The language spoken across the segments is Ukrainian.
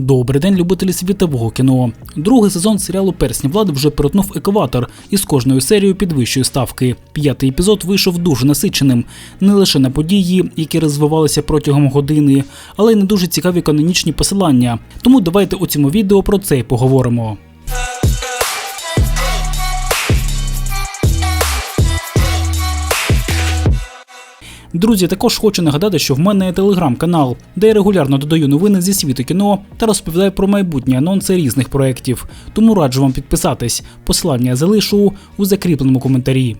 Добрий день, любителі світового кіно. Другий сезон серіалу Персні влади вже перетнув екватор і з кожною серією підвищує ставки. П'ятий епізод вийшов дуже насиченим, не лише на події, які розвивалися протягом години, але й на дуже цікаві канонічні посилання. Тому давайте у цьому відео про це й поговоримо. Друзі, також хочу нагадати, що в мене є телеграм-канал, де я регулярно додаю новини зі світу кіно та розповідаю про майбутні анонси різних проєктів. Тому раджу вам підписатись. Посилання залишу у закріпленому коментарі.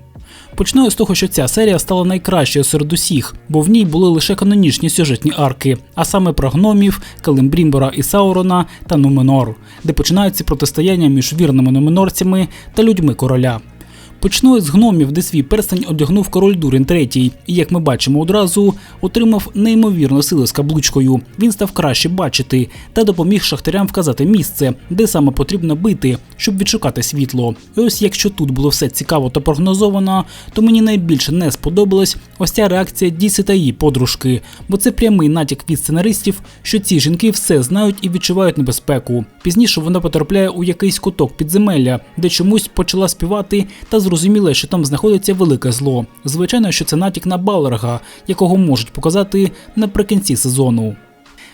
Почну з того, що ця серія стала найкращою серед усіх, бо в ній були лише канонічні сюжетні арки, а саме про гномів, Калимбрімбора і Саурона та Нуменор, де починаються протистояння між вірними нуменорцями та людьми короля. Почну з гномів, де свій перстень одягнув король Дурін III, і, як ми бачимо одразу, отримав неймовірну сили з каблучкою. Він став краще бачити та допоміг шахтарям вказати місце, де саме потрібно бити, щоб відшукати світло. І ось якщо тут було все цікаво та прогнозовано, то мені найбільше не сподобалась ось ця реакція Діси та її подружки, бо це прямий натяк від сценаристів, що ці жінки все знають і відчувають небезпеку. Пізніше вона потрапляє у якийсь куток підземелля, де чомусь почала співати та зрозуміла, що там знаходиться велике зло. Звичайно, що це натяк на Балерга, якого можуть показати наприкінці сезону.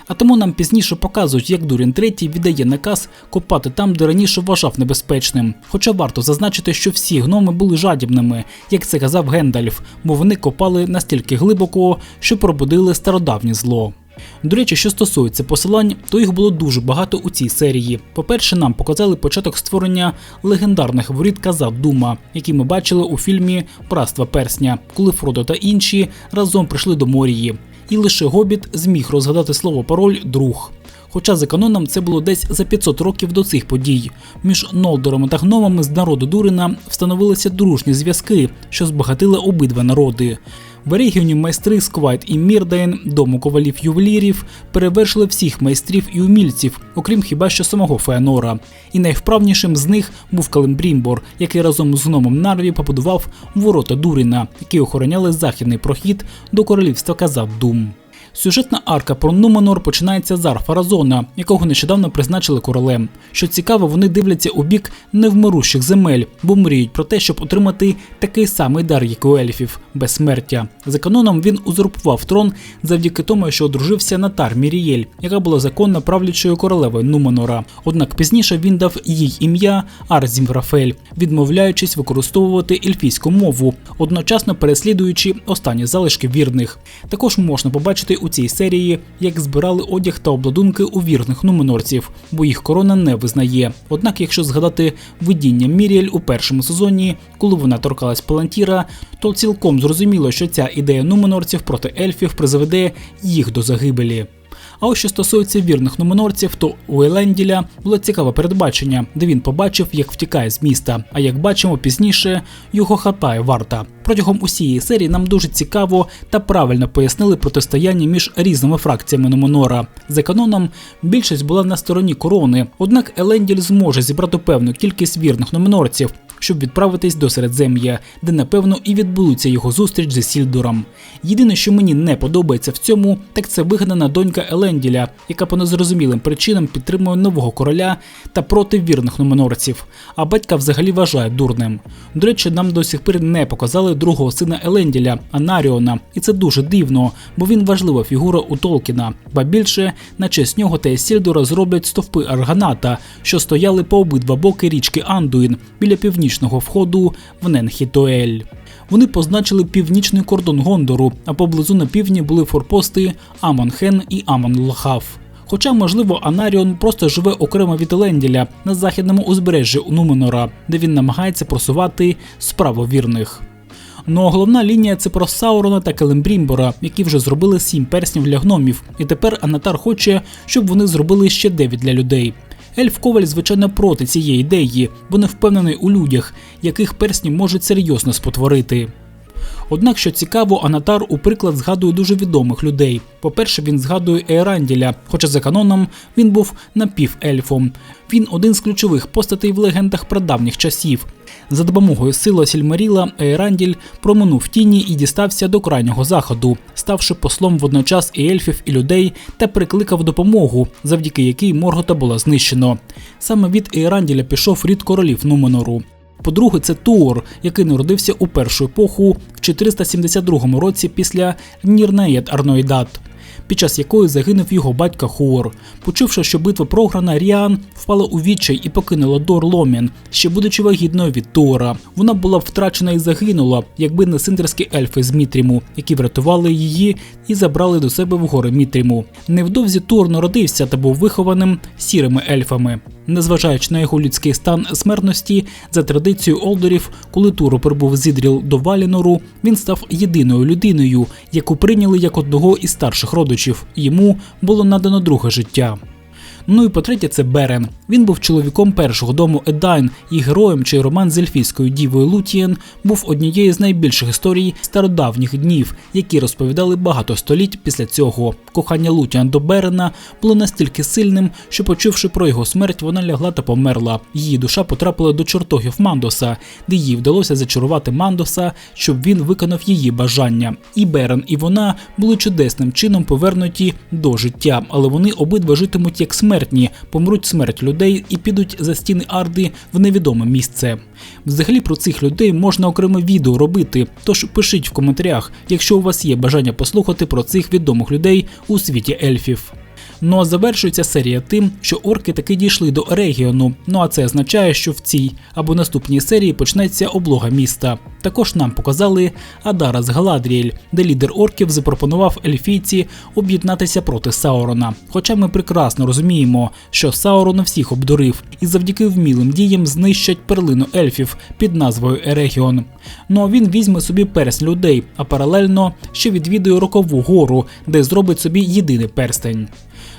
А тому нам пізніше показують, як Дурін III віддає наказ копати там, де раніше вважав небезпечним. Хоча варто зазначити, що всі гноми були жадібними, як це казав Гендальф, бо вони копали настільки глибоко, що пробудили стародавнє зло. До речі, що стосується посилань, то їх було дуже багато у цій серії. По-перше, нам показали початок створення легендарних воріт Казав Дума, які ми бачили у фільмі Праства Персня, коли Фродо та інші разом прийшли до Морії. І лише Гобіт зміг розгадати слово пароль друг. Хоча за каноном це було десь за 500 років до цих подій. Між Нолдором та гномами з народу Дурина встановилися дружні зв'язки, що збагатили обидва народи. В регіоні майстри Сквайт і Мірдейн, дому ковалів ювелірів, перевершили всіх майстрів і умільців, окрім хіба що самого Феанора. І найвправнішим з них був Калимбрімбор, який разом з гномом Нарві побудував ворота Дуріна, які охороняли західний прохід до королівства Казав Дум. Сюжетна арка про Нуменор починається з Арфаразона, якого нещодавно призначили королем. Що цікаво, вони дивляться у бік невмирущих земель, бо мріють про те, щоб отримати такий самий дар, як у ельфів безсмертя. За каноном він узурпував трон завдяки тому, що одружився на Тар Мірієль, яка була законно правлячою королевою Нуменора. Однак пізніше він дав їй ім'я Арзімврафель, відмовляючись використовувати ельфійську мову, одночасно переслідуючи останні залишки вірних. Також можна побачити у цій серії, як збирали одяг та обладунки у вірних нуменорців, бо їх корона не визнає. Однак, якщо згадати видіння Міріель у першому сезоні, коли вона торкалась Палантіра, то цілком зрозуміло, що ця ідея нуменорців проти ельфів призведе їх до загибелі. А ось що стосується вірних нуменорців, то у Еленділя було цікаве передбачення, де він побачив, як втікає з міста. А як бачимо пізніше, його хапає варта. Протягом усієї серії нам дуже цікаво та правильно пояснили протистояння між різними фракціями Нуменора. За каноном більшість була на стороні корони, однак Еленділь зможе зібрати певну кількість вірних нуменорців, щоб відправитись до Середзем'я, де напевно і відбудеться його зустріч зі Сільдуром. Єдине, що мені не подобається в цьому, так це вигнана донька Еленділя, яка по незрозумілим причинам підтримує нового короля та проти вірних нуменорців, а батька взагалі вважає дурним. До речі, нам до сих пір не показали другого сина Еленділя, Анаріона, і це дуже дивно, бо він важлива фігура у Толкіна, ба більше на честь нього та Сільдура зроблять стовпи Арганата, що стояли по обидва боки річки Андуїн біля північного входу в Ненхітоель. Вони позначили північний кордон Гондору, а поблизу на півдні були форпости Амонхен і Амон-Лохав. Хоча, можливо, Анаріон просто живе окремо від Еленділя на західному узбережжі Нуменора, де він намагається просувати справу вірних. Ну а головна лінія це про Саурона та Келембрімбора, які вже зробили сім перснів для гномів, і тепер Анатар хоче, щоб вони зробили ще дев'ять для людей. Ельф Коваль, звичайно, проти цієї ідеї, бо не впевнений у людях, яких персні можуть серйозно спотворити. Однак, що цікаво, Анатар у приклад згадує дуже відомих людей. По-перше, він згадує Еранділя, хоча за каноном він був напівельфом. Він один з ключових постатей в легендах прадавніх часів. За допомогою сили Сільмаріла Ейранділь проминув тіні і дістався до крайнього заходу, ставши послом водночас і ельфів, і людей та прикликав допомогу, завдяки якій Моргота було знищено. Саме від Ейранділя пішов рід королів Нуменору. По-друге, це Туор, який народився у першу епоху в 472 році після Нірнеєт Арноїдат, під час якої загинув його батько Хуор. Почувши, що битва програна, Ріан впала у відчай і покинула Дор Ломін, ще будучи вагітною від Туора. Вона була б втрачена і загинула, якби не синтерські ельфи з Мітріму, які врятували її і забрали до себе в гори Мітріму. Невдовзі Туор народився та був вихованим сірими ельфами. Незважаючи на його людський стан смертності, за традицією Олдорів, коли Туру прибув Зідріл до Валінору, він став єдиною людиною, яку прийняли як одного із старших родичів. Йому було надано друге життя. Ну і по-третє, це Берен. Він був чоловіком першого дому Едайн і героєм, чий роман з ельфійською дівою Лутієн був однією з найбільших історій стародавніх днів, які розповідали багато століть після цього. Кохання Лутіан до Берена було настільки сильним, що, почувши про його смерть, вона лягла та померла. Її душа потрапила до чортогів Мандоса, де їй вдалося зачарувати Мандоса, щоб він виконав її бажання. І Берен, і вона були чудесним чином повернуті до життя, але вони обидва житимуть як смертні, помруть смерть людей і підуть за стіни Арди в невідоме місце. Взагалі про цих людей можна окреме відео робити, тож пишіть в коментарях, якщо у вас є бажання послухати про цих відомих людей у світі ельфів. Ну а завершується серія тим, що орки таки дійшли до регіону. Ну а це означає, що в цій або наступній серії почнеться облога міста. Також нам показали Адара з Галадріель, де лідер орків запропонував ельфійці об'єднатися проти Саурона. Хоча ми прекрасно розуміємо, що Саурон всіх обдурив і завдяки вмілим діям знищать перлину ельфів під назвою Ерегіон. Ну а він візьме собі персть людей, а паралельно ще відвідує рокову гору, де зробить собі єдиний перстень.